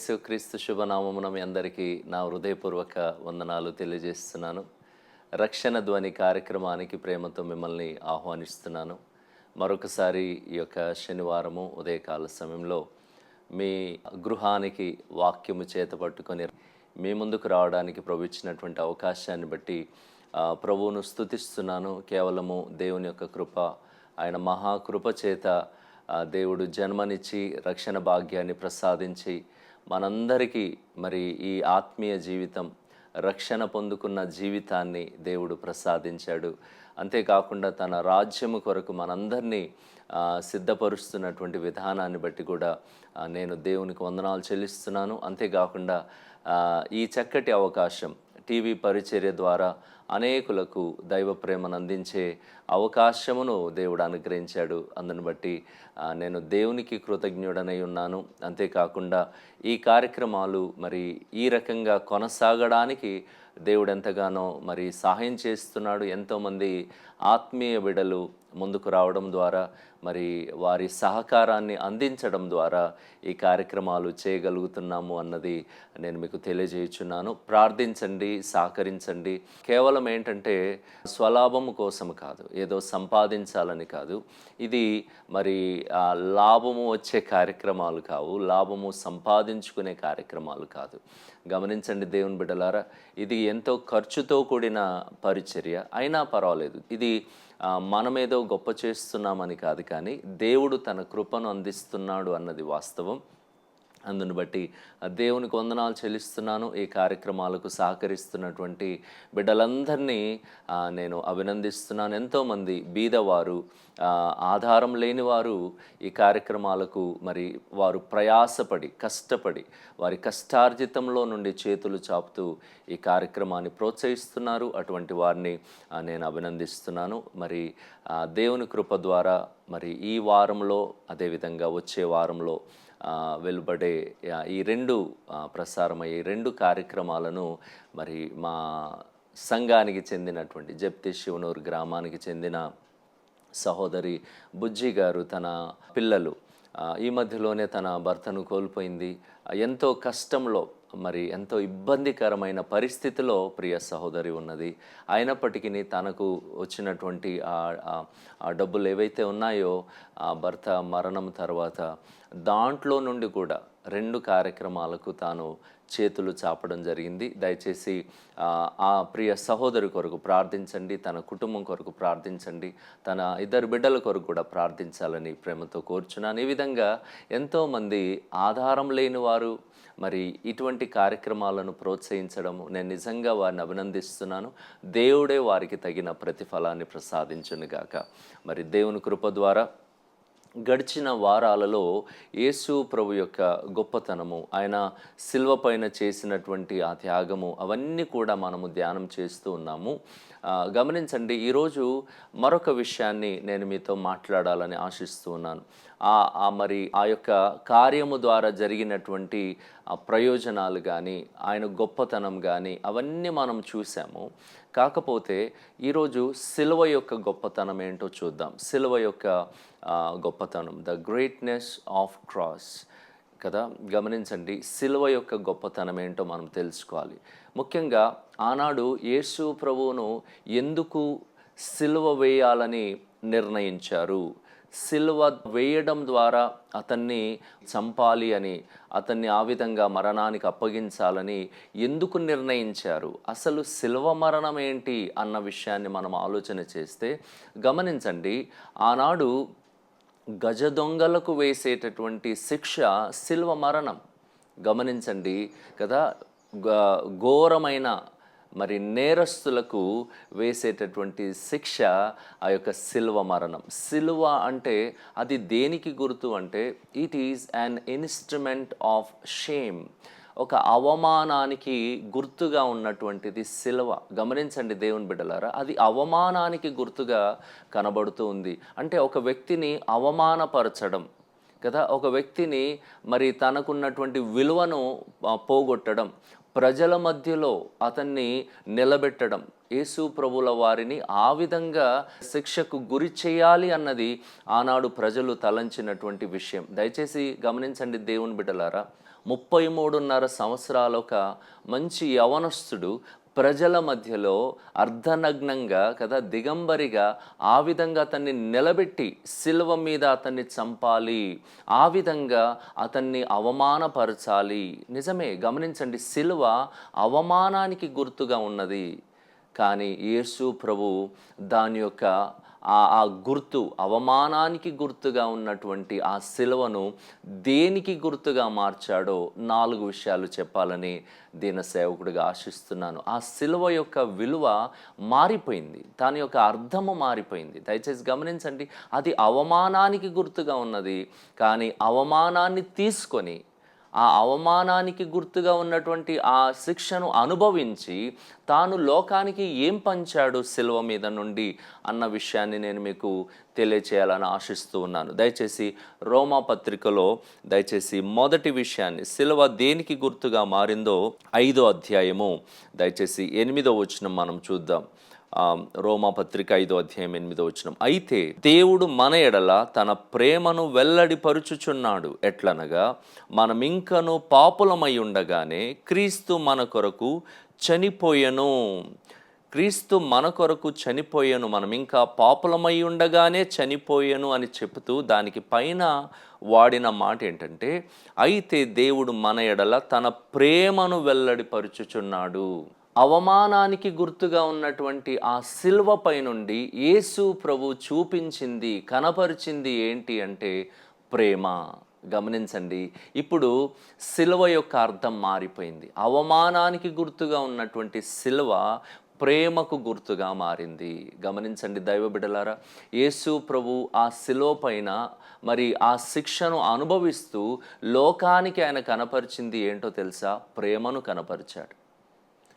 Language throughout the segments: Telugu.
యేసు క్రీస్తు శుభనామమున మీ అందరికీ నా హృదయపూర్వక వందనాలు తెలియజేస్తున్నాను. రక్షణ ధ్వని కార్యక్రమానికి ప్రేమతో మిమ్మల్ని ఆహ్వానిస్తున్నాను. మరొకసారి ఈ యొక్క శనివారము ఉదయకాల సమయంలో మీ గృహానికి వాక్యము చేత పట్టుకొని మీ ముందుకు రావడానికి ప్రభు ఇచ్చినటువంటి అవకాశాన్ని బట్టి ప్రభువును స్తుతిస్తున్నాను. కేవలము దేవుని యొక్క కృప ఆయన మహాకృప చేత దేవుడు జన్మనిచ్చి రక్షణ భాగ్యాన్ని ప్రసాదించి మనందరికీ మరి ఈ ఆత్మీయ జీవితం రక్షణ పొందుకున్న జీవితాన్ని దేవుడు ప్రసాదించాడు. అంతేకాకుండా తన రాజ్యము కొరకు మనందరినీ సిద్ధపరుస్తున్నటువంటి విధానాన్ని బట్టి కూడా నేను దేవునికి వందనాలు చెల్లిస్తున్నాను. అంతేకాకుండా ఈ చక్కటి అవకాశం టీవీ పరిచర్య ద్వారా అనేకులకు దైవ ప్రేమను అందించే అవకాశమును దేవుడు అనుగ్రహించాడు. అందుని బట్టి నేను దేవునికి కృతజ్ఞుడనై ఉన్నాను. అంతేకాకుండా ఈ కార్యక్రమాలు మరి ఈ రకంగా కొనసాగడానికి దేవుడు ఎంతగానో మరి సహాయం చేస్తున్నాడు. ఎంతోమంది ఆత్మీయ బిడలు ముందుకు రావడం ద్వారా మరి వారి సహకారాన్ని అందించడం ద్వారా ఈ కార్యక్రమాలు చేయగలుగుతున్నాము అన్నది నేను మీకు తెలియజేయుచున్నాను. ప్రార్థించండి సహకరించండి. కేవలం ఏంటంటే స్వలాభము కోసం కాదు ఏదో సంపాదించాలని కాదు. ఇది మరి లాభము వచ్చే కార్యక్రమాలు కావు లాభము సంపాదించుకునే కార్యక్రమాలు కాదు. గమనించండి దేవుని బిడ్డలారా ఇది ఎంతో ఖర్చుతో కూడిన పరిచర్య అయినా పర్వాలేదు. ఇది మనమేదో గొప్ప చేస్తున్నామని కాదు కానీ దేవుడు తన కృపను అందిస్తున్నాడు అన్నది వాస్తవం. అందును బట్టి దేవునికి వందనాలు చెల్లిస్తున్నాను ఈ కార్యక్రమాలకు సహకరిస్తున్నటువంటి బిడ్డలందరినీ నేను అభినందిస్తున్నాను. ఎంతోమంది బీదవారు ఆధారం లేని వారు ఈ కార్యక్రమాలకు మరి వారు ప్రయాసపడి కష్టపడి వారి కష్టార్జితంలో నుండి చేతులు చాపుతూ ఈ కార్యక్రమాన్ని ప్రోత్సహిస్తున్నారు. అటువంటి వారిని నేను అభినందిస్తున్నాను. మరి దేవుని కృప ద్వారా మరి ఈ వారంలో అదేవిధంగా వచ్చే వారంలో వెలువడే ఈ రెండు ప్రసారమయ్యే ఈ రెండు కార్యక్రమాలను మరి మా సంఘానికి చెందినటువంటి జప్తి శివనూరు గ్రామానికి చెందిన సహోదరి బుజ్జి గారు తన పిల్లలు ఈ మధ్యలోనే తన భర్తను కోల్పోయింది. ఎంతో కష్టంలో మరి ఎంతో ఇబ్బందికరమైన పరిస్థితిలో ప్రియ సహోదరి ఉన్నది. అయినప్పటికీ తనకు వచ్చినటువంటి ఆ డబ్బులు ఏవైతే ఉన్నాయో ఆ భర్త మరణం తర్వాత దాంట్లో నుండి కూడా రెండు కార్యక్రమాలకు తాను చేతులు చాపడం జరిగింది. దయచేసి ఆ, ప్రియ సహోదరి కొరకు ప్రార్థించండి తన కుటుంబం కొరకు ప్రార్థించండి తన ఇద్దరు బిడ్డల కొరకు కూడా ప్రార్థించాలని ప్రేమతో కోరుచున్నాను. ఈ విధంగా ఎంతోమంది ఆధారం లేని వారు మరి ఇటువంటి కార్యక్రమాలను ప్రోత్సహించడం నేను నిజంగా వారిని అభినందిస్తున్నాను. దేవుడే వారికి తగిన ప్రతిఫలాన్ని ప్రసాదించునుగాక. మరి దేవుని కృప ద్వారా గడిచిన వారాలలో యేసు ప్రభు యొక్క గొప్పతనము ఆయన శిల్వ పైన చేసినటువంటి ఆ త్యాగము అవన్నీ కూడా మనము ధ్యానం చేస్తూ ఉన్నాము. గమనించండి ఈరోజు మరొక విషయాన్ని నేను మీతో మాట్లాడాలని ఆశిస్తూ ఉన్నాను. ఆ మరి ఆ యొక్క కార్యము ద్వారా జరిగినటువంటి ప్రయోజనాలు కానీ ఆయన గొప్పతనం కానీ అవన్నీ మనం చూసాము. కాకపోతే ఈరోజు సిలువ యొక్క గొప్పతనం ఏంటో చూద్దాం. సిలువ యొక్క గొప్పతనం ద గ్రేట్నెస్ ఆఫ్ క్రాస్ కదా? గమనించండి సిలువ యొక్క గొప్పతనం ఏంటో మనం తెలుసుకోవాలి. ముఖ్యంగా ఆనాడు యేసు ప్రభువును ఎందుకు సిలువ వేయాలని నిర్ణయించారు? సిల్వ వేయడం ద్వారా అతన్ని చంపాలి అని అతన్ని ఆ విధంగా మరణానికి అప్పగించాలని ఎందుకు నిర్ణయించారు? అసలు సిల్వ మరణం ఏంటి అన్న విషయాన్ని మనం ఆలోచన చేస్తే గమనించండి ఆనాడు గజ దొంగలకు వేసేటటువంటి శిక్ష సిల్వ మరణం. గమనించండి కదా ఘోరమైన మరి నేరస్తులకు వేసేటటువంటి శిక్ష ఆ యొక్క సిల్వ మరణం. సిలువ అంటే అది దేనికి గుర్తు అంటే it is an instrument of shame ఒక అవమానానికి గుర్తుగా ఉన్నటువంటిది శిలవ. గమనించండి దేవుని బిడ్డలారా అది అవమానానికి గుర్తుగా కనబడుతూ ఉంది. అంటే ఒక వ్యక్తిని అవమానపరచడం కదా ఒక వ్యక్తిని మరి తనకున్నటువంటి విలువను పోగొట్టడం ప్రజల మధ్యలో అతన్ని నిలబెట్టడం యేసు ప్రభుల వారిని ఆ విధంగా శిక్షకు గురి చేయాలి అన్నది ఆనాడు ప్రజలు తలంచినటువంటి విషయం. దయచేసి గమనించండి దేవుని బిడ్డలారా ముప్పై మూడున్నర సంవత్సరాల ఒక మంచి యవనస్తుడు ప్రజల మధ్యలో అర్ధనగ్నంగా కదా దిగంబరిగా ఆ విధంగా అతన్ని నిలబెట్టి శిల్వ మీద అతన్ని చంపాలి ఆ విధంగా అతన్ని అవమానపరచాలి. నిజమే గమనించండి శిలువ అవమానానికి గుర్తుగా ఉన్నది. కానీ యేసు ప్రభు దాని యొక్క ఆ ఆ గుర్తు అవమానానికి గుర్తుగా ఉన్నటువంటి ఆ శిలువను దేనికి గుర్తుగా మార్చాడో నాలుగు విషయాలు చెప్పాలని దీన సేవకుడిగా ఆశిస్తున్నాను. ఆ శిలువ యొక్క విలువ మారిపోయింది. దాని యొక్క అర్థము మారిపోయింది. దయచేసి గమనించండి అది అవమానానికి గుర్తుగా ఉన్నది కానీ అవమానాన్ని తీసుకొని ఆ అవమానానికి గుర్తుగా ఉన్నటువంటి ఆ శిక్షను అనుభవించి తాను లోకానికి ఏం పంచాడు శిల్వ మీద నుండి అన్న విషయాన్ని నేను మీకు తెలియచేయాలని ఆశిస్తూ ఉన్నాను. దయచేసి రోమా పత్రికలో దయచేసి మొదటి విషయాన్ని శిలువ దేనికి గుర్తుగా మారిందో ఐదో అధ్యాయము దయచేసి ఎనిమిదో వచనం మనం చూద్దాం. రోమా పత్రిక ఐదో అధ్యాయం ఎనిమిదో వచ్చిన అయితే దేవుడు మన ఎడల తన ప్రేమను వెల్లడిపరుచుచున్నాడు. ఎట్లనగా మనమింకను పాపులమై ఉండగానే క్రీస్తు మన కొరకు చనిపోయెను. క్రీస్తు మన కొరకు చనిపోయాను. మనం ఇంకా పాపులమై ఉండగానే చనిపోయాను అని చెబుతూ దానికి పైన వాడిన మాట ఏంటంటే అయితే దేవుడు మన ఎడల తన ప్రేమను వెల్లడిపరుచుచున్నాడు. అవమానానికి గుర్తుగా ఉన్నటువంటి ఆ శిల్వపై నుండి యేసు ప్రభు చూపించింది కనపరిచింది ఏంటి అంటే ప్రేమ. గమనించండి ఇప్పుడు శిలువ యొక్క అర్థం మారిపోయింది. అవమానానికి గుర్తుగా ఉన్నటువంటి శిల్వ ప్రేమకు గుర్తుగా మారింది. గమనించండి దైవ బిడలారా యేసు ప్రభు ఆ శిలువ పైన మరి ఆ శిక్షను అనుభవిస్తూ లోకానికి ఆయన కనపరిచింది ఏంటో తెలుసా? ప్రేమను కనపరిచాడు.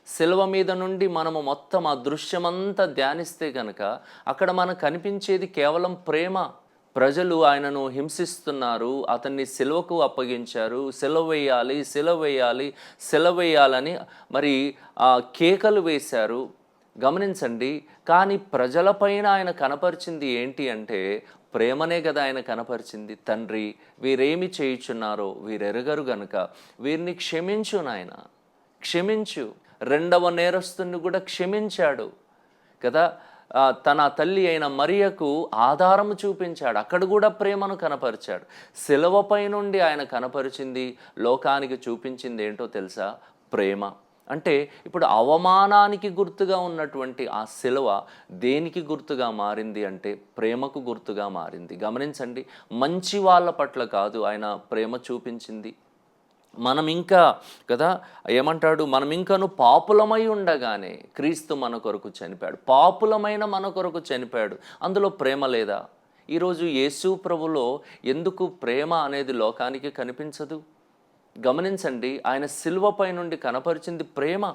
శిలువ మీద నుండి మనము మొత్తం ఆ దృశ్యమంతా ధ్యానిస్తే కనుక అక్కడ మనకు కనిపించేది కేవలం ప్రేమ. ప్రజలు ఆయనను హింసిస్తున్నారు అతన్ని సెలవుకు అప్పగించారు. సెలవు వేయాలి సెలవు వేయాలి సెలవు వేయాలని మరి ఆ కేకలు వేశారు. గమనించండి కానీ ప్రజలపైన ఆయన కనపరిచింది ఏంటి అంటే ప్రేమనే కదా ఆయన కనపరిచింది. తండ్రి వీరేమి చేయుచున్నారో వీరెరగరు గనుక. వీరిని క్షమించు నాయన. క్షమించు. రెండవ నేరస్తుని కూడా క్షమించాడు. కదా? తన తల్లి అయిన మరియకు ఆధారము చూపించాడు. అక్కడ కూడా ప్రేమను కనపరిచాడు. శిలవపై నుండి ఆయన కనపరిచింది లోకానికి చూపించింది ఏంటో తెలుసా? ప్రేమ. అంటే ఇప్పుడు అవమానానికి గుర్తుగా ఉన్నటువంటి ఆ శిలువ దేనికి గుర్తుగా మారింది అంటే ప్రేమకు గుర్తుగా మారింది. గమనించండి మంచి వాళ్ళ పట్ల కాదు ఆయన ప్రేమ చూపించింది. మనం ఇంకా కదా ఏమంటాడు మనం ఇంకాను పాపులమై ఉండగానే క్రీస్తు మన కొరకు చనిపోయాడు. పాపులమైన మన కొరకు చనిపోయాడు. అందులో ప్రేమ లేదా? ఈరోజు యేసు ప్రభులో ఎందుకు ప్రేమ అనేది లోకానికి కనిపించదు? గమనించండి ఆయన శిల్వపై నుండి కనపరిచింది ప్రేమ.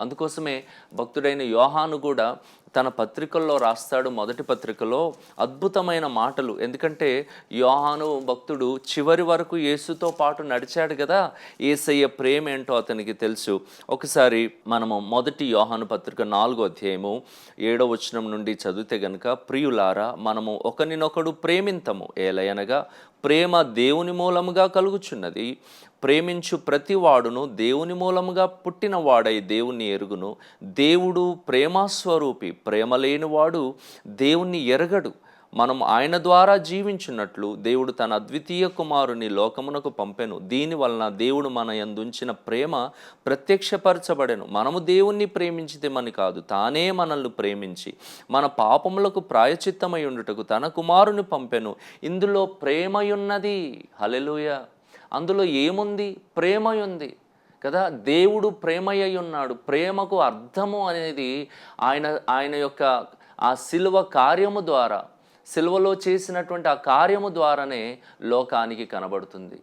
అందుకోసమే భక్తుడైన యోహాను కూడా తన పత్రికల్లో రాస్తాడు మొదటి పత్రికలో అద్భుతమైన మాటలు. ఎందుకంటే యోహాను భక్తుడు చివరి వరకు యేసుతో పాటు నడిచాడు కదా ఏసయ్య ప్రేమ ఏంటో అతనికి తెలుసు. ఒకసారి మనము మొదటి యోహాను పత్రిక నాలుగో అధ్యాయము ఏడో వచనం నుండి చదివితే గనుక ప్రియులారా మనము ఒకరినొకడు ప్రేమింతము ఏలయనగా ప్రేమ దేవుని మూలముగా కలుగుచున్నది. ప్రేమించు ప్రతివాడును దేవుని మూలముగా పుట్టినవాడై దేవుణ్ణి ఎరుగును. దేవుడు ప్రేమాస్వరూపి ప్రేమ లేనివాడు దేవుణ్ణి ఎరగడు. మనం ఆయన ద్వారా జీవించున్నట్లు దేవుడు తన అద్వితీయ కుమారుని లోకమునకు పంపెను. దీని వలన దేవుడు మన ఎందుంచిన ప్రేమ ప్రత్యక్షపరచబడెను. మనము దేవుణ్ణి ప్రేమించితేమని కాదు తానే మనల్ని ప్రేమించి మన పాపములకు ప్రాయచిత్తమై ఉండుటకు తన కుమారుని పంపెను. ఇందులో ప్రేమయున్నది హలెలుయ అందులో ఏముంది? ప్రేమయుంది. కదా? దేవుడు ప్రేమయ్య ఉన్నాడు ప్రేమకు అర్థము అనేది ఆయన ఆయన యొక్క ఆ శిలువ కార్యము ద్వారా సిలువలో చేసినటువంటి ఆ కార్యము ద్వారానే లోకానికి కనబడుతుంది.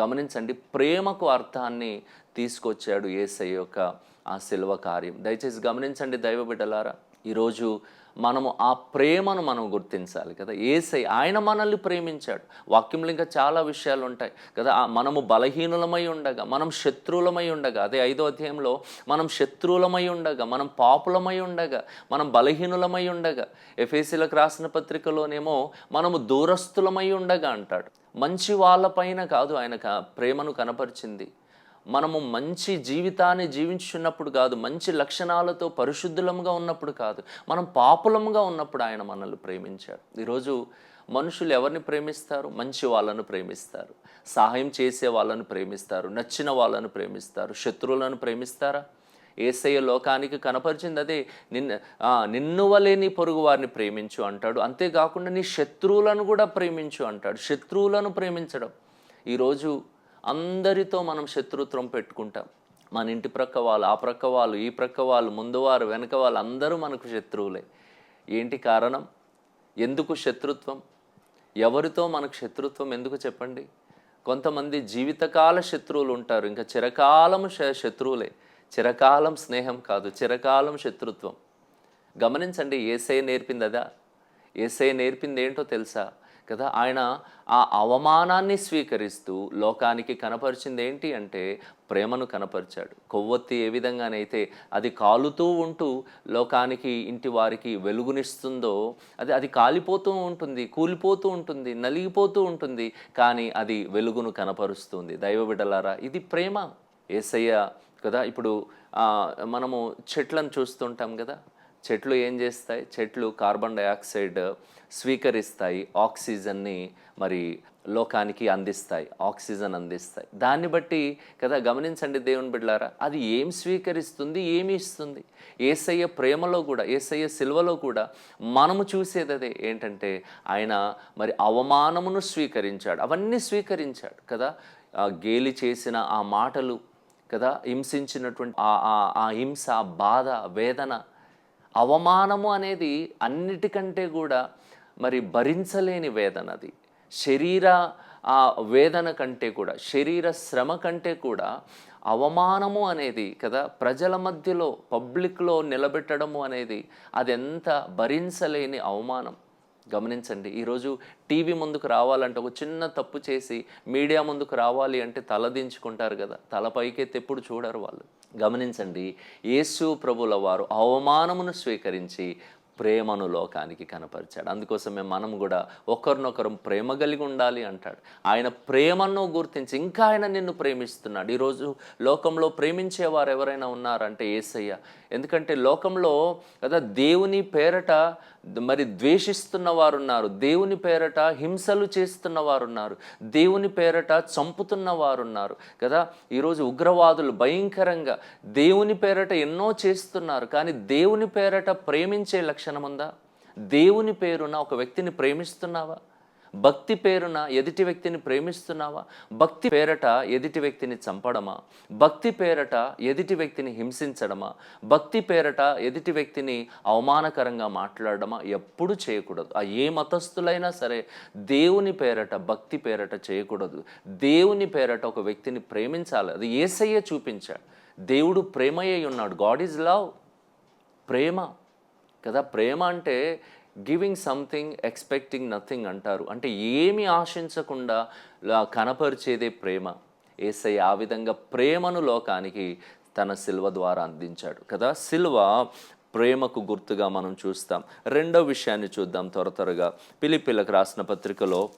గమనించండి ప్రేమకు అర్థాన్ని తీసుకొచ్చాడు ఏసై యొక్క ఆ శిల్వ కార్యం. దయచేసి గమనించండి దైవ బిడ్డలారా ఈరోజు మనము ఆ ప్రేమను మనం గుర్తించాలి కదా. ఏసై ఆయన మనల్ని ప్రేమించాడు. వాక్యంలో ఇంకా చాలా విషయాలు ఉంటాయి కదా మనము బలహీనులమై ఉండగా మనం శత్రువులమై ఉండగా అదే ఐదో అధ్యాయంలో మనం శత్రువులమై ఉండగా మనం పాపులమై ఉండగా మనం బలహీనులమై ఉండగా ఎఫ్ఏసీలకు రాసిన పత్రికలోనేమో మనము దూరస్తులమై ఉండగా అంటాడు. మంచి వాళ్ళపైన కాదు ఆయన ప్రేమను కనపరిచింది. మనము మంచి జీవితాన్ని జీవించున్నప్పుడు కాదు మంచి లక్షణాలతో పరిశుద్ధులముగా ఉన్నప్పుడు కాదు మనం పాపులముగా ఉన్నప్పుడు ఆయన మనల్ని ప్రేమించాడు. ఈరోజు మనుషులు ఎవరిని ప్రేమిస్తారు? మంచి వాళ్ళను ప్రేమిస్తారు. సహాయం చేసే వాళ్ళను ప్రేమిస్తారు. నచ్చిన వాళ్ళను ప్రేమిస్తారు. శత్రువులను ప్రేమిస్తారా? ఏసయ్య లోకానికి కనపరిచింది అదే నిన్న నిన్ను వలే నీ పొరుగు వారిని ప్రేమించు అంటాడు. అంతేకాకుండా నీ శత్రువులను కూడా ప్రేమించు అంటాడు. శత్రువులను ప్రేమించడం. ఈరోజు అందరితో మనం శత్రుత్వం పెట్టుకుంటాం. మన ఇంటి ప్రక్క వాళ్ళు ఆ ప్రక్క వాళ్ళు ఈ ప్రక్క వాళ్ళు ముందు వారు వెనక వాళ్ళు అందరూ మనకు శత్రువులే. ఏంటి కారణం? ఎందుకు శత్రుత్వం? ఎవరితో మనకు శత్రుత్వం ఎందుకు చెప్పండి? కొంతమంది జీవితకాల శత్రువులు ఉంటారు. ఇంకా చిరకాలం శత్రువులే. చిరకాలం స్నేహం కాదు చిరకాలం శత్రుత్వం. గమనించండి ఏసై నేర్పింది అదా ఏసై నేర్పింది ఏంటో తెలుసా? కదా? ఆయన ఆ అవమానాన్ని స్వీకరిస్తూ లోకానికి కనపరిచింది ఏంటి అంటే ప్రేమను కనపరిచాడు. కొవ్వొత్తి ఏ విధంగానైతే అది కాలుతూ ఉంటూ లోకానికి ఇంటి వారికి వెలుగునిస్తుందో అది అది కాలిపోతూ ఉంటుంది కూలిపోతూ ఉంటుంది నలిగిపోతూ ఉంటుంది. కానీ అది వెలుగును కనపరుస్తుంది. దైవ బిడ్డలారా ఇది ప్రేమ. ఏసయ్య కదా ఇప్పుడు మనము చెట్లను చూస్తుంటాం కదా? చెట్లు ఏం చేస్తాయి? చెట్లు కార్బన్ డైఆక్సైడ్ స్వీకరిస్తాయి ఆక్సిజన్ని మరి లోకానికి అందిస్తాయి ఆక్సిజన్ అందిస్తాయి. దాన్ని బట్టి కదా గమనించండి దేవుని బిడ్డారా అది ఏం స్వీకరిస్తుంది ఏమి ఇస్తుంది? ఏసయ్య ప్రేమలో కూడా ఏసయ్య సిల్వలో కూడా మనము చూసేది అదే. ఏంటంటే ఆయన మరి అవమానమును స్వీకరించాడు అవన్నీ స్వీకరించాడు కదా. ఆ గేలి చేసిన ఆ మాటలు కదా హింసించినటువంటి ఆ ఆ- ఆ హింస బాధ వేదన అవమానము అనేది అన్నిటికంటే కూడా మరి భరించలేని వేదన అది. శరీర ఆ వేదన కంటే కూడా శరీర శ్రమ కంటే కూడా అవమానము అనేది కదా ప్రజల మధ్యలో పబ్లిక్లో నిలబెట్టడము అనేది అది ఎంత భరించలేని అవమానం. గమనించండి ఈరోజు టీవీ ముందుకు రావాలంటే ఒక చిన్న తప్పు చేసి మీడియా ముందుకు రావాలి అంటే తల దించుకుంటారు కదా తల పైకెత్తి ఎప్పుడు చూడరు వాళ్ళు. గమనించండి యేసు ప్రభుల వారు అవమానమును స్వీకరించి ప్రేమను లోకానికి కనపరిచాడు. అందుకోసమే మనం కూడా ఒకరినొకరు ప్రేమ కలిగి ఉండాలి అంటాడు. ఆయన ప్రేమను గుర్తించి ఇంకా ఆయన నిన్ను ప్రేమిస్తున్నాడు. ఈరోజు లోకంలో ప్రేమించేవారు ఎవరైనా ఉన్నారంటే ఏసయ్య. ఎందుకంటే లోకంలో కదా దేవుని పేరట మరి ద్వేషిస్తున్న వారున్నారు. దేవుని పేరట హింసలు చేస్తున్న వారున్నారు. దేవుని పేరట చంపుతున్న వారున్నారు. కదా? ఈరోజు ఉగ్రవాదులు భయంకరంగా దేవుని పేరట ఎన్నో చేస్తున్నారు. కానీ దేవుని పేరట ప్రేమించే లక్షణం ఉందా? దేవుని పేరున ఒక వ్యక్తిని ప్రేమిస్తున్నావా? భక్తి పేరున ఎదుటి వ్యక్తిని ప్రేమిస్తున్నావా? భక్తి పేరట ఎదుటి వ్యక్తిని చంపడమా? భక్తి పేరట ఎదుటి వ్యక్తిని హింసించడమా? భక్తి పేరట ఎదుటి వ్యక్తిని అవమానకరంగా మాట్లాడడమా? ఎప్పుడు చేయకూడదు. ఆ ఏ మతస్థులైనా సరే దేవుని పేరట భక్తి పేరట చేయకూడదు. దేవుని పేరట ఒక వ్యక్తిని ప్రేమించాలి. అది ఏసయ్యే చూపించాడు. దేవుడు ప్రేమయ్య ఉన్నాడు గాడ్ ఈజ్ లవ్. ప్రేమ. కదా ప్రేమ అంటే గివింగ్ సంథింగ్ ఎక్స్పెక్టింగ్ నథింగ్ అంటారు. అంటే ఏమి ఆశించకుండా కనపరిచేదే ప్రేమ. ఏసై ఆ విధంగా ప్రేమను లోకానికి తన సిల్వ ద్వారా అందించాడు కదా. సిల్వ ప్రేమకు గుర్తుగా మనం చూస్తాం. రెండో విషయాన్ని చూద్దాం త్వర త్వరగా. పిలిపిలకు రాసిన పత్రికలో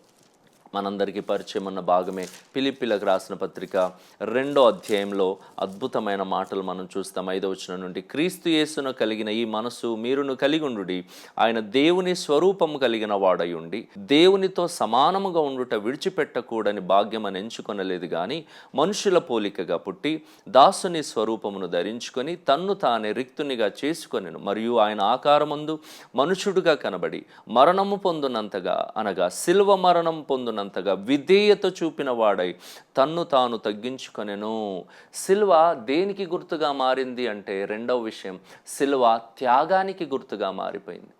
మనందరికీ పరిచయం ఉన్న భాగమే పిలిపిలకు రాసిన పత్రిక రెండో అధ్యాయంలో అద్భుతమైన మాటలు మనం చూస్తాం. ఐదో వచనం నుండి క్రీస్తు యేసును కలిగిన ఈ మనసు మీరును కలిగుండుడి. ఆయన దేవుని స్వరూపము కలిగిన వాడై ఉండి దేవునితో సమానముగా ఉండుట విడిచిపెట్టకూడని భాగ్యం అని ఎంచుకొనలేదు కానీ మనుషుల పోలికగా పుట్టి దాసుని స్వరూపమును ధరించుకొని తన్ను తానే రిక్తునిగా చేసుకొనెను. మరియు ఆయన ఆకారమందు మనుషుడుగా కనబడి మరణము పొందునంతగా అనగా శిల్వ మరణం తగినంతగా విధేయత చూపిన వాడై తన్ను తాను తగ్గించుకొనెను. శిల్వ దేనికి గుర్తుగా మారింది అంటే రెండవ విషయం శిల్వ త్యాగానికి గుర్తుగా మారిపోయింది.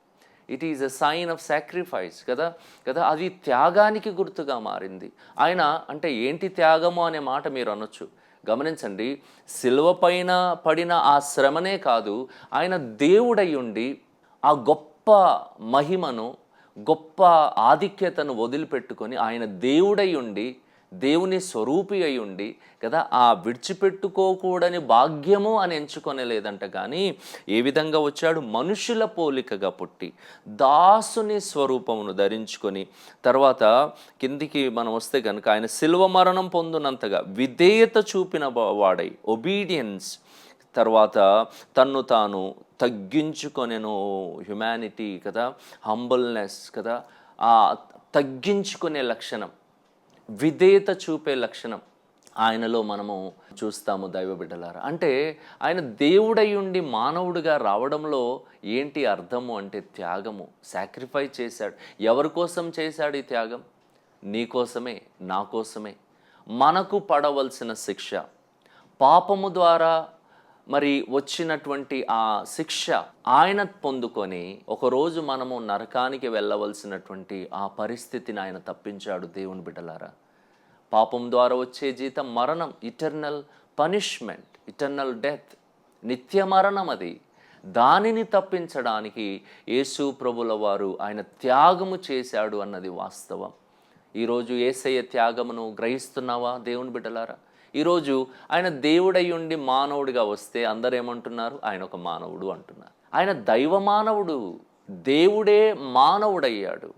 It is a sign of sacrifice కదా? కదా? అది త్యాగానికి గుర్తుగా మారింది. ఆయన అంటే ఏంటి త్యాగము అనే మాట మీరు అనొచ్చు. గమనించండి సిల్వ పైన పడిన ఆ శ్రమనే కాదు ఆయన దేవుడై ఉండి ఆ గొప్ప మహిమను గొప్ప ఆధిక్యతను వదిలిపెట్టుకొని ఆయన దేవుడై ఉండి దేవుని స్వరూపి అయి ఉండి కదా ఆ విడిచిపెట్టుకోకూడని భాగ్యము అని ఎంచుకొనలేదంట. కానీ ఏ విధంగా వచ్చాడు? మనుషుల పోలికగా పుట్టి దాసుని స్వరూపమును ధరించుకొని తర్వాత కిందికి మనం వస్తే కనుక ఆయన శిల్వ మరణం పొందినంతగా విధేయత చూపిన వాడై ఒబీడియన్స్ తర్వాత తన్ను తాను తగ్గించుకొనేను హ్యుమానిటీ కదా హంబల్నెస్ కదా. ఆ తగ్గించుకునే లక్షణం విధేయత చూపే లక్షణం ఆయనలో మనము చూస్తాము దైవ బిడ్డలారా అంటే ఆయన దేవుడై ఉండి మానవుడిగా రావడంలో ఏంటి అర్థము అంటే త్యాగము. సాక్రిఫై చేశాడు. ఎవరి కోసం చేశాడు ఈ త్యాగం? నీ కోసమే నా కోసమే. మనకు పడవలసిన శిక్ష. పాపము ద్వారా మరి వచ్చినటువంటి ఆ శిక్ష ఆయన పొందుకొని ఒకరోజు మనము నరకానికి వెళ్ళవలసినటువంటి ఆ పరిస్థితిని ఆయన తప్పించాడు దేవుని బిడ్డలారా. పాపం ద్వారా వచ్చే జీతం మరణం ఇటర్నల్ పనిష్మెంట్ ఇటర్నల్ డెత్ నిత్య మరణం అది. దానిని తప్పించడానికి యేసు ప్రభుల వారు ఆయన త్యాగము చేశాడు అన్నది వాస్తవం. ఈరోజు ఏసయ్య త్యాగమును గ్రహిస్తున్నావా దేవుని బిడ్డలారా? ఈరోజు ఆయన దేవుడై ఉండి మానవుడిగా వస్తే అందరు ఏమంటున్నారు ఆయన ఒక మానవుడు అంటున్నారు. ఆయన దైవ మానవుడు దేవుడే మానవుడయ్యాడు.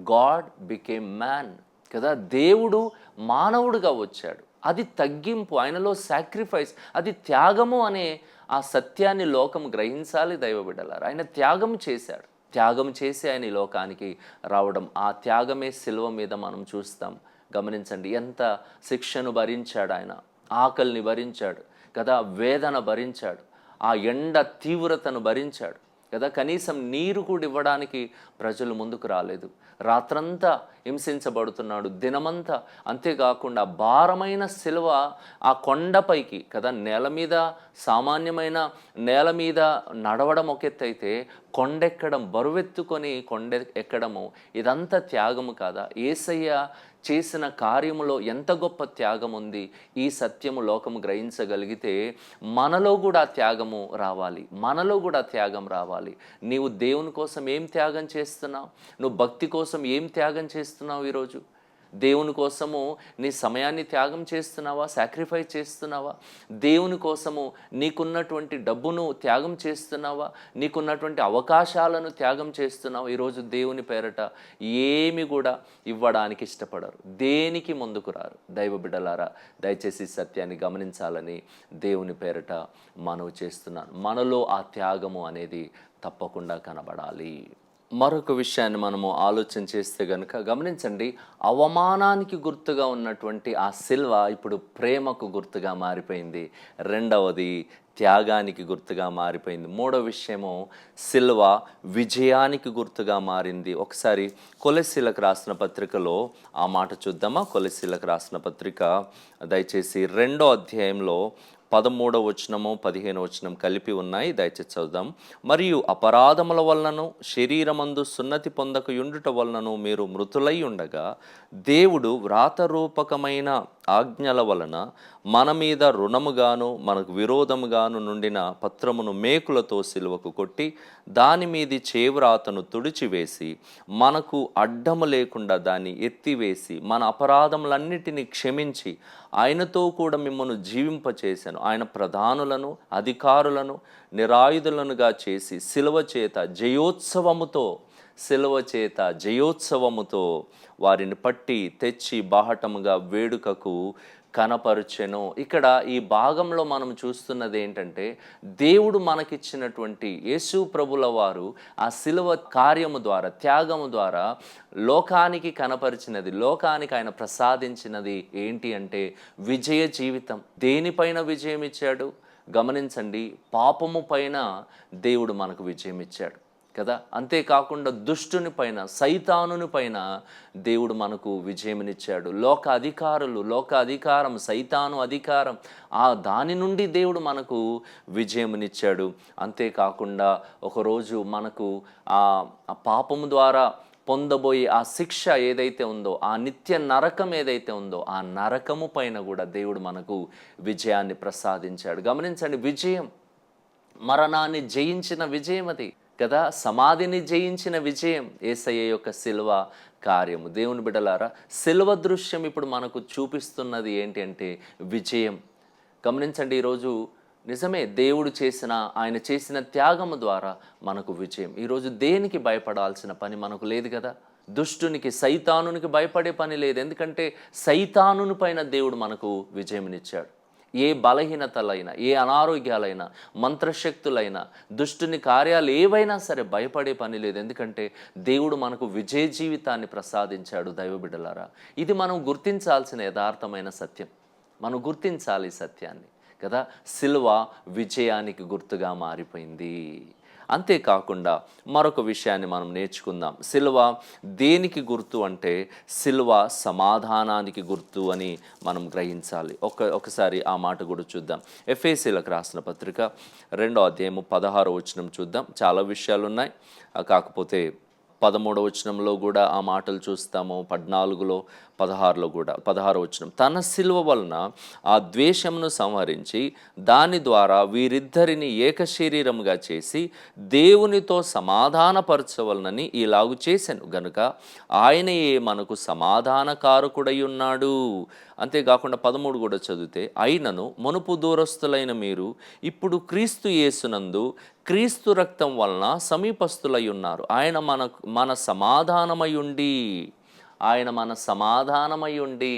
గాడ్ బికేమ్ మ్యాన్ కదా? దేవుడు మానవుడిగా వచ్చాడు. అది తగ్గింపు ఆయనలో సాక్రిఫైస్ అది త్యాగము అనే ఆ సత్యాన్ని లోకం గ్రహించాలి దైవ బిడ్డలారు ఆయన త్యాగం చేశాడు. త్యాగం చేసి ఆయన ఈ లోకానికి రావడం ఆ త్యాగమే శిల్వ మీద మనం చూస్తాం. గమనించండి. ఎంత శిక్షను భరించాడు ఆయన. ఆకలిని భరించాడు. కదా వేదన భరించాడు. ఆ ఎండ తీవ్రతను భరించాడు. కదా కనీసం నీరు కూడా ఇవ్వడానికి ప్రజలు ముందుకు రాలేదు. రాత్రంతా హింసించబడుతున్నాడు. దినమంతా అంతేకాకుండా భారమైన శిలువ ఆ కొండపైకి కదా నేల మీద సామాన్యమైన నేల మీద నడవడం ఒక ఎత్తు అయితే కొండెక్కడం బరువెత్తుకొని కొండ ఎక్కడము ఇదంతా త్యాగము కాదా? ఏసయ్య చేసిన కార్యములో ఎంత గొప్ప త్యాగం ఉంది ఈ సత్యము లోకము గ్రహించగలిగితే మనలో కూడా త్యాగము రావాలి మనలో కూడా త్యాగం రావాలి. నీవు దేవుని కోసం ఏం త్యాగం చేస్తున్నావు? నువ్వు భక్తి కోసం ఏం త్యాగం చేస్తున్నావు ఈరోజు? దేవుని కోసము నీ సమయాన్ని త్యాగం చేస్తున్నావా? సాక్రిఫైస్ చేస్తున్నావా? దేవుని కోసము నీకున్నటువంటి డబ్బును త్యాగం చేస్తున్నావా? నీకున్నటువంటి అవకాశాలను త్యాగం చేస్తున్నావా? ఈరోజు దేవుని పేరట ఏమి కూడా ఇవ్వడానికి ఇష్టపడరు. దేనికి ముందుకు రారు? దైవ బిడ్డలారా దయచేసి సత్యాన్ని గమనించాలని దేవుని పేరట మనవి చేస్తున్నాను. మనలో ఆ త్యాగము అనేది తప్పకుండా కనబడాలి. మరొక విషయాన్ని మనము ఆలోచన చేస్తే గనుక గమనించండి అవమానానికి గుర్తుగా ఉన్నటువంటి ఆ సిల్వ ఇప్పుడు ప్రేమకు గుర్తుగా మారిపోయింది. రెండవది త్యాగానికి గుర్తుగా మారిపోయింది. మూడో విషయము సిల్వ విజయానికి గుర్తుగా మారింది. ఒకసారి కొలశీలకు రాసిన పత్రికలో ఆ మాట చూద్దామా? కొలశీలకు రాసిన పత్రిక దయచేసి రెండో అధ్యాయంలో పదమూడవ వచనము పదిహేను వచనం కలిపి ఉన్నాయి. దయచేసి చదువుదాం. మరియు అపరాధముల వలనను శరీరమందు సున్నతి పొందక యుండుట వలనను మీరు మృతులై ఉండగా దేవుడు వ్రాతరూపకమైన ఆజ్ఞల వలన మన మీద రుణముగాను మనకు విరోధముగాను నుండిన పత్రమును మేకులతో సిలువకు కొట్టి దాని మీది చేవ్రాతను తుడిచివేసి మనకు అడ్డము లేకుండా దాన్ని ఎత్తివేసి మన అపరాధములన్నిటినీ క్షమించి ఆయనతో కూడా మిమ్మల్ని జీవింపచేశాను. ఆయన ప్రధానులను అధికారులను నిరాయుధులనుగా చేసి సిలువ చేత జయోత్సవముతో సిలువ చేత జయోత్సవముతో వారిని పట్టి తెచ్చి బాహటముగా వేడుకకు కనపరుచెను. ఇక్కడ ఈ భాగంలో మనం చూస్తున్నది ఏంటంటే దేవుడు మనకిచ్చినటువంటి యేసు ప్రభుల వారు ఆ శిలువ కార్యము ద్వారా త్యాగము ద్వారా లోకానికి కనపరిచినది లోకానికి ఆయన ప్రసాదించినది ఏంటి అంటే విజయ జీవితం. దేనిపైన విజయం ఇచ్చాడు గమనించండి పాపము పైన దేవుడు మనకు విజయం ఇచ్చాడు కదా? అంతేకాకుండా దుష్టుని పైన సైతానుని పైన దేవుడు మనకు విజయమునిచ్చాడు. లోక అధికారులు లోక అధికారం సైతాను అధికారం ఆ దాని నుండి దేవుడు మనకు విజయమునిచ్చాడు. అంతేకాకుండా ఒకరోజు మనకు ఆ పాపము ద్వారా పొందబోయే ఆ శిక్ష ఏదైతే ఉందో ఆ నిత్య నరకం ఏదైతే ఉందో ఆ నరకము పైన కూడా దేవుడు మనకు విజయాన్ని ప్రసాదించాడు. గమనించండి విజయం మరణాన్ని జయించిన విజయం అది. కదా? సమాధిని జయించిన విజయం ఏసయ్య యొక్క సిల్వ కార్యము. దేవుని బిడలారా సిల్వ దృశ్యం ఇప్పుడు మనకు చూపిస్తున్నది ఏంటి అంటే విజయం. గమనించండి ఈరోజు నిజమే దేవుడు చేసిన ఆయన చేసిన త్యాగము ద్వారా మనకు విజయం. ఈరోజు దేనికి భయపడాల్సిన పని మనకు లేదు కదా? దుష్టునికి సైతానునికి భయపడే పని లేదు. ఎందుకంటే సైతానుని పైన దేవుడు మనకు విజయమునిచ్చాడు. ఏ బలహీనతలైనా ఏ అనారోగ్యాలైనా మంత్రశక్తులైనా దుష్టుని కార్యాలు ఏవైనా సరే భయపడే పని లేదు. ఎందుకంటే దేవుడు మనకు విజయ జీవితాన్ని ప్రసాదించాడు దైవబిడ్డలారా ఇది మనం గుర్తించాల్సిన యథార్థమైన సత్యం. మనం గుర్తించాలి సత్యాన్ని. కదా? సిల్వ విజయానికి గుర్తుగా మారిపోయింది. అంతేకాకుండా మరొక విషయాన్ని మనం నేర్చుకుందాం. సిల్వ దేనికి గుర్తు అంటే సిల్వ సమాధానానికి గుర్తు అని మనం గ్రహించాలి. ఒక ఒకసారి ఆ మాట కూడా చూద్దాం. ఎఫ్ఏసీలకు రాసిన పత్రిక రెండో అధ్యాయము పదహారో వచనం చూద్దాం. చాలా విషయాలు ఉన్నాయి కాకపోతే పదమూడవ వచనంలో కూడా ఆ మాటలు చూస్తాము. పద్నాలుగులో పదహారులో కూడా పదహారు వచ్చిన తన సిలువ వలన ఆ ద్వేషమును సంహరించి దాని ద్వారా వీరిద్దరిని ఏకశరీరముగా చేసి దేవునితో సమాధానపరచవలనని ఇలాగు చేశాను గనుక ఆయనయే మనకు సమాధానకారకుడై ఉన్నాడు అంతేకాకుండా పదమూడు కూడా చదివితే అయినను మునుపు దూరస్తులైన మీరు ఇప్పుడు క్రీస్తు యేసునందు క్రీస్తు రక్తం వలన సమీపస్తులై ఉన్నారు ఆయన మన మన సమాధానమై ఉండి ఆయన మన సమాధానమై ఉండి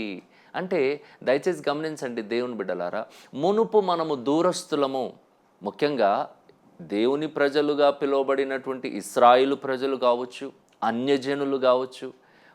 అంటే దయచేసి గమనించండి దేవుని బిడ్డలారా మునుపు మనము దూరస్తులము ముఖ్యంగా దేవుని ప్రజలుగా పిలువబడినటువంటి ఇస్రాయిలు ప్రజలు కావచ్చు అన్యజనులు కావచ్చు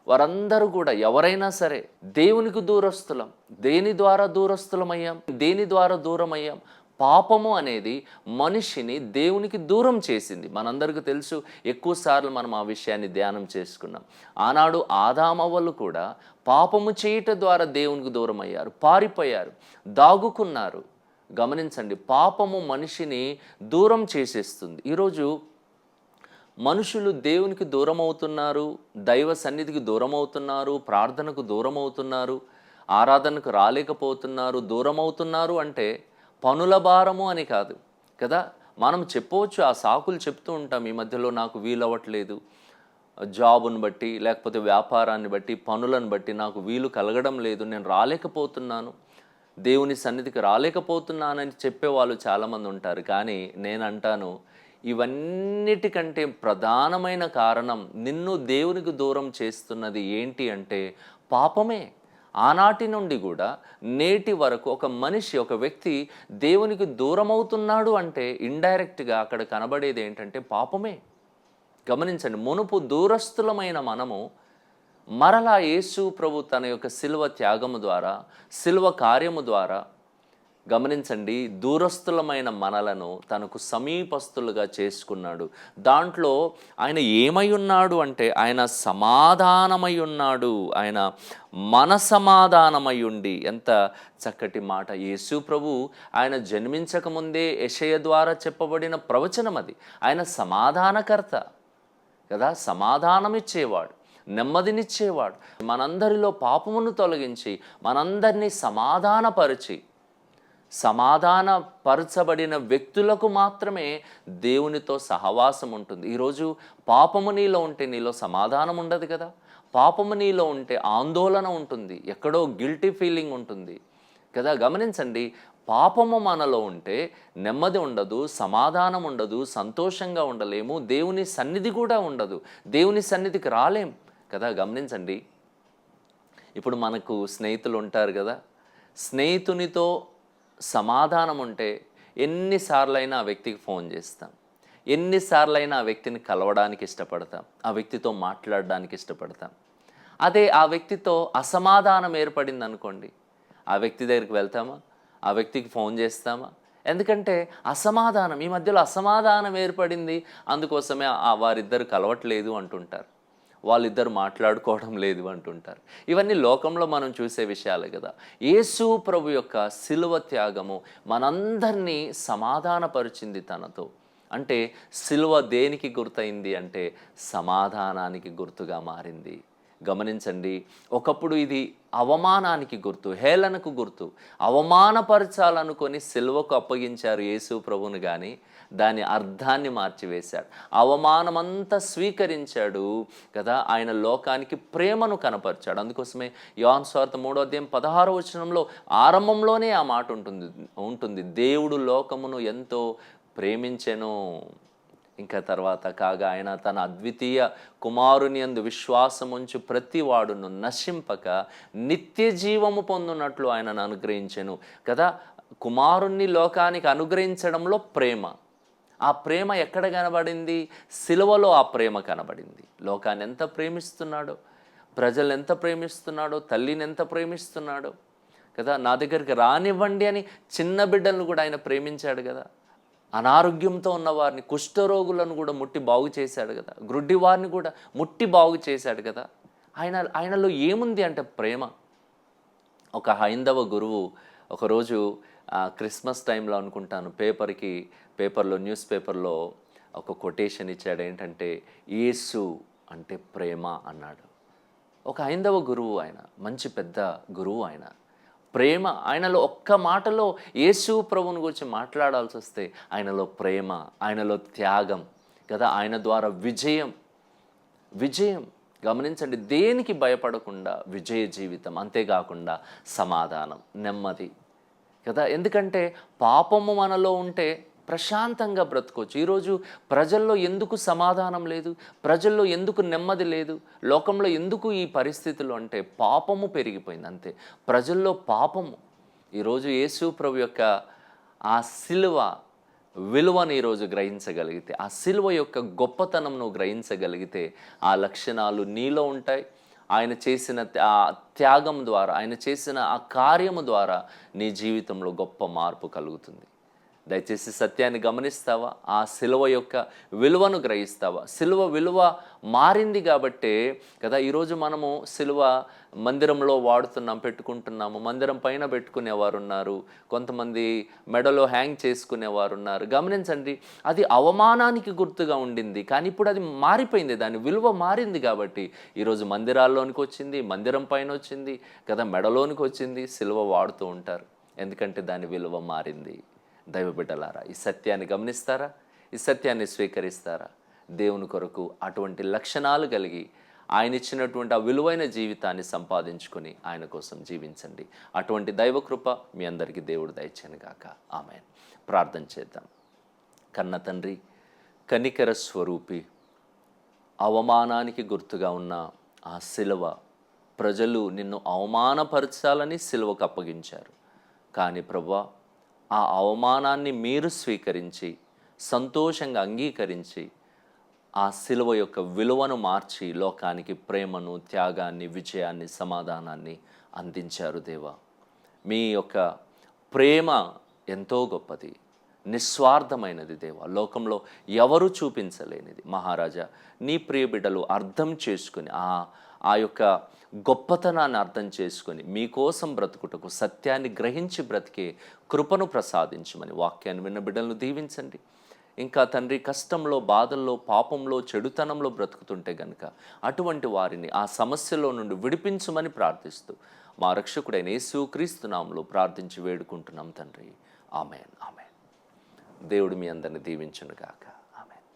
వారందరూ కూడా ఎవరైనా సరే దేవునికి దూరస్తులం దేని ద్వారా దూరస్తులమయ్యాం దేని ద్వారా దూరమయ్యాం పాపము అనేది మనిషిని దేవునికి దూరం చేసింది. మనందరికీ తెలుసు ఎక్కువసార్లు మనం ఆ విషయాన్ని ధ్యానం చేసుకున్నాం. ఆనాడు ఆదామవ్వలు కూడా పాపము చేయట ద్వారా దేవునికి దూరం అయ్యారు పారిపోయారు దాగుకున్నారు. గమనించండి పాపము మనిషిని దూరం చేసేస్తుంది. ఈరోజు మనుషులు దేవునికి దూరం అవుతున్నారు దైవ సన్నిధికి దూరం అవుతున్నారు ప్రార్థనకు దూరం అవుతున్నారు ఆరాధనకు రాలేకపోతున్నారు దూరం అవుతున్నారు అంటే పనుల భారము అని కాదు కదా? మనం చెప్పవచ్చు ఆ సాకులు చెప్తూ ఉంటాం ఈ మధ్యలో నాకు వీలవ్వట్లేదు జాబును బట్టి లేకపోతే వ్యాపారాన్ని బట్టి పనులను బట్టి నాకు వీలు కలగడం లేదు నేను రాలేకపోతున్నాను దేవుని సన్నిధికి రాలేకపోతున్నానని చెప్పేవాళ్ళు చాలామంది ఉంటారు. కానీ నేను అంటాను ఇవన్నిటికంటే ప్రధానమైన కారణం నిన్ను దేవునికి దూరం చేస్తున్నది ఏంటి అంటే పాపమే. ఆనాటి నుండి కూడా నేటి వరకు ఒక మనిషి ఒక వ్యక్తి దేవునికి దూరం అవుతున్నాడు అంటే ఇండైరెక్ట్గా అక్కడ కనబడేది ఏంటంటే పాపమే. గమనించండి మునుపు దూరస్థులమైన మనము మరలా యేసు ప్రభు తన యొక్క శిల్వ త్యాగము ద్వారా శిల్వ కార్యము ద్వారా గమనించండి దూరస్తులమైన మనలను తనకు సమీపస్తులుగా చేసుకున్నాడు. దాంట్లో ఆయన ఏమై ఉన్నాడు అంటే ఆయన సమాధానమై ఉన్నాడు. ఆయన మన సమాధానమై ఉండి. ఎంత చక్కటి మాట. యేసు ప్రభు ఆయన జన్మించకముందే యషయ ద్వారా చెప్పబడిన ప్రవచనం అది. ఆయన సమాధానకర్త. కదా? సమాధానమిచ్చేవాడు. నెమ్మదినిచ్చేవాడు. మనందరిలో పాపమును తొలగించి మనందరినీ సమాధానపరిచి సమాధానపరచబడిన వ్యక్తులకు మాత్రమే దేవునితో సహవాసం ఉంటుంది. ఈరోజు పాపము నీలో ఉంటే నీలో సమాధానం ఉండదు కదా. పాపము నీలో ఉంటే ఆందోళన ఉంటుంది. ఎక్కడో గిల్టీ ఫీలింగ్ ఉంటుంది కదా. గమనించండి పాపము మనలో ఉంటే నెమ్మది ఉండదు సమాధానం ఉండదు సంతోషంగా ఉండలేము దేవుని సన్నిధి కూడా ఉండదు. దేవుని సన్నిధికి రాలేం కదా. గమనించండి ఇప్పుడు మనకు స్నేహితులు ఉంటారు కదా. స్నేహితునితో సమాధానం ఉంటే ఎన్నిసార్లైనా ఆ వ్యక్తికి ఫోన్ చేస్తాం. ఎన్నిసార్లైనా ఆ వ్యక్తిని కలవడానికి ఇష్టపడతాం. ఆ వ్యక్తితో మాట్లాడడానికి ఇష్టపడతాం. అదే ఆ వ్యక్తితో అసమాధానం ఏర్పడింది అనుకోండి ఆ వ్యక్తి దగ్గరికి వెళ్తామా? ఆ వ్యక్తికి ఫోన్ చేస్తామా? ఎందుకంటే అసమాధానం ఈ మధ్యలో అసమాధానం ఏర్పడింది అందుకోసమే ఆ వారిద్దరు కలవట్లేదు అంటుంటారు. వాళ్ళిద్దరు మాట్లాడుకోవడం లేదు అంటుంటారు. ఇవన్నీ లోకంలో మనం చూసే విషయాలే కదా. యేసు ప్రభు యొక్క శిలువ త్యాగము మనందరినీ సమాధానపరిచింది తనతో. అంటే శిలువ దేనికి గుర్తయింది అంటే సమాధానానికి గుర్తుగా మారింది. గమనించండి ఒకప్పుడు ఇది అవమానానికి గుర్తు హేళనకు గుర్తు. అవమానపరచాలనుకొని సిల్వకు అప్పగించారు యేసు ప్రభువును కానీ దాని అర్థాన్ని మార్చివేశాడు. అవమానమంతా స్వీకరించాడు కదా. ఆయన లోకానికి ప్రేమను కనపరిచాడు. అందుకోసమే యోన్ స్వార్థ మూడో అధ్యాయం పదహారో వచనంలో ఆరంభంలోనే ఆ మాట ఉంటుంది ఉంటుంది. దేవుడు లోకమును ఎంతో ప్రేమించెను. ఇంకా తర్వాత కాగా ఆయన తన అద్వితీయ కుమారుని అందు విశ్వాసముంచు ప్రతి వాడును నశింపక నిత్య జీవము పొందునట్లు ఆయనను అనుగ్రహించెను. కదా కుమారుణ్ణి లోకానికి అనుగ్రహించడంలో ప్రేమ. ఆ ప్రేమ ఎక్కడ కనబడింది? సిలువలో ఆ ప్రేమ కనబడింది. లోకాన్ని ఎంత ప్రేమిస్తున్నాడో? ప్రజలు ఎంత ప్రేమిస్తున్నాడో? తల్లిని ఎంత ప్రేమిస్తున్నాడో? కదా నా దగ్గరికి రానివ్వండి అని చిన్న బిడ్డలను కూడా ఆయన ప్రేమించాడు కదా. అనారోగ్యంతో ఉన్న వారిని కుష్ఠరోగులను కూడా ముట్టి బాగు చేశాడు కదా. గ్రుడ్డి వారిని కూడా ముట్టి బాగు చేశాడు కదా. ఆయన ఆయనలో ఏముంది అంటే ప్రేమ? ఒక హైందవ గురువు ఒకరోజు క్రిస్మస్ టైంలో అనుకుంటాను పేపర్కి పేపర్లో న్యూస్ పేపర్లో ఒక కొటేషన్ ఇచ్చాడు. ఏంటంటే యేసు అంటే ప్రేమ అన్నాడు. ఒక హైందవ గురువు ఆయన మంచి పెద్ద గురువు ఆయన. ప్రేమ ఆయనలో ఒక్క మాటలో యేసు ప్రభుని గురించి మాట్లాడాల్సి వస్తే ఆయనలో ప్రేమ ఆయనలో త్యాగం కదా ఆయన ద్వారా విజయం. విజయం. గమనించండి దేనికి భయపడకుండా విజయ జీవితం అంతేకాకుండా సమాధానం నెమ్మది కదా. ఎందుకంటే పాపము మనలో ఉంటే ప్రశాంతంగా బ్రతకొచ్చు ఈరోజు ప్రజల్లో ఎందుకు సమాధానం లేదు? ప్రజల్లో ఎందుకు నెమ్మది లేదు? లోకంలో ఎందుకు ఈ పరిస్థితులు అంటే పాపము పెరిగిపోయింది అంతే. ప్రజల్లో పాపము. ఈరోజు యేసు ప్రభు యొక్క ఆ సిలువ విలువను ఈరోజు గ్రహించగలిగితే ఆ సిలువ యొక్క గొప్పతనం నువ్వు గ్రహించగలిగితే ఆ లక్షణాలు నీలో ఉంటాయి. ఆయన చేసిన ఆ త్యాగం ద్వారా ఆయన చేసిన ఆ కార్యము ద్వారా నీ జీవితంలో గొప్ప మార్పు కలుగుతుంది. దయచేసి సత్యాన్ని గమనిస్తావా? ఆ సిలువ యొక్క విలువను గ్రహిస్తావా? సిలువ విలువ మారింది కాబట్టే కదా ఈరోజు మనము సిలువ మందిరంలో వాడుతున్నాం పెట్టుకుంటున్నాము. మందిరం పైన పెట్టుకునేవారు ఉన్నారు. కొంతమంది మెడలో హ్యాంగ్ చేసుకునేవారు ఉన్నారు. గమనించండి అది అవమానానికి గుర్తుగా ఉండింది. కానీ ఇప్పుడు అది మారిపోయింది. దాని విలువ మారింది కాబట్టి ఈరోజు మందిరాల్లోనికి వచ్చింది మందిరం పైన వచ్చింది కదా మెడలోనికి వచ్చింది సిలువ వాడుతూ ఉంటారు. ఎందుకంటే దాని విలువ మారింది. దైవ బిడ్డలారా ఈ సత్యాన్ని గమనిస్తారా? ఈ సత్యాన్ని స్వీకరిస్తారా? దేవుని కొరకు అటువంటి లక్షణాలు కలిగి ఆయన ఇచ్చినటువంటి ఆ విలువైన జీవితాన్ని సంపాదించుకొని ఆయన కోసం జీవించండి. అటువంటి దైవకృప మీ అందరికీ దేవుడు దయచేను గాక. ఆమె ప్రార్థన చేద్దాం. కన్న తండ్రి కనికర స్వరూపి అవమానానికి గుర్తుగా ఉన్న ఆ శిలువ ప్రజలు నిన్ను అవమానపరచాలని సిలువకు అప్పగించారు. కానీ ప్రభా ఆ అవమానాన్ని మీరు స్వీకరించి సంతోషంగా అంగీకరించి ఆ సిలువ యొక్క విలువను మార్చి లోకానికి ప్రేమను త్యాగాన్ని విజయాన్ని సమాధానాన్ని అందించారు దేవా. మీ యొక్క ప్రేమ ఎంతో గొప్పది నిస్వార్థమైనది దేవా. లోకంలో ఎవరు చూపించలేనిది. మహారాజా నీ ప్రియబిడ్డలు అర్థం చేసుకుని ఆ ఆ యొక్క గొప్పతనాన్ని అర్థం చేసుకొని మీకోసం బ్రతుకుటకు సత్యాన్ని గ్రహించి బ్రతికే కృపను ప్రసాదించమని వాక్యాన్ని విన్న బిడ్డలను దీవించండి. ఇంకా తండ్రి కష్టంలో బాధల్లో పాపంలో చెడుతనంలో బ్రతుకుతుంటే గనుక అటువంటి వారిని ఆ సమస్యలో నుండి విడిపించమని ప్రార్థిస్తూ మా రక్షకుడైన యేసుక్రీస్తునాములు ప్రార్థించి వేడుకుంటున్నాం తండ్రి. Amen amen. దేవుడు మీ అందరిని దీవించును గాక